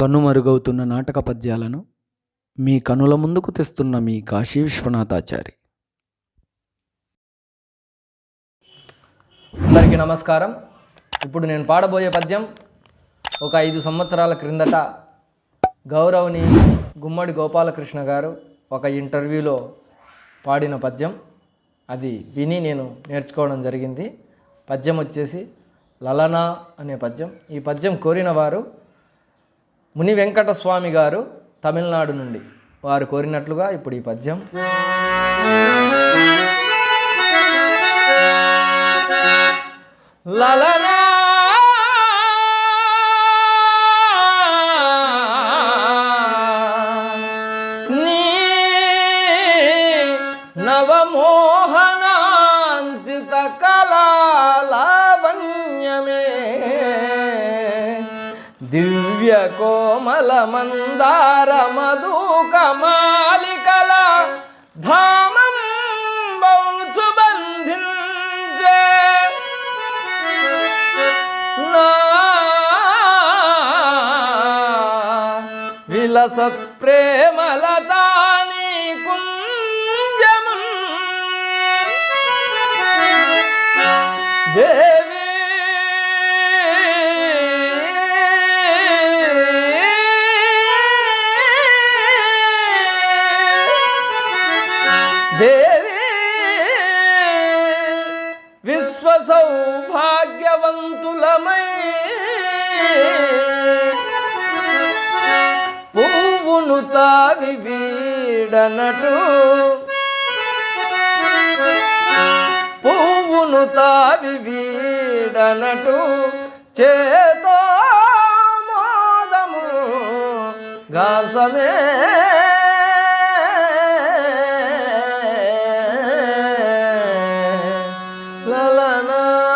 కనుమరుగవుతున్న నాటక పద్యాలను మీ కనుల ముందుకు తెస్తున్న మీ కాశీ విశ్వనాథాచారి. అందరికీ నమస్కారం. ఇప్పుడు నేను పాడబోయే పద్యం ఒక ఐదు సంవత్సరాల క్రిందట గౌరవని గుమ్మడి గోపాలకృష్ణ గారు ఒక ఇంటర్వ్యూలో పాడిన పద్యం. అది విని నేను నేర్చుకోవడం జరిగింది. పద్యం వచ్చేసి లలనా అనే పద్యం. ఈ పద్యం కోరిన వారు ముని వెంకట స్వామి గారు తమిళనాడు నుండి వారు కోరినట్లుగా ఇప్పుడు ఈ పద్యం. లలనా నీ నవమోహనాంచిత కళాలావణ్యమే. దివ్య దివ్య కోమల మందార మధుక మాలికల ధామం బౌచు బంధించే. నా విలసత్ ప్రేమల దాని కుంజము దేవి దేవి విశ్వ సౌభాగ్యవంతులమై పువ్వును తావి వీడనటు పువ్వును తావి వీడనటు చేతో మోదము గాంసమే لنا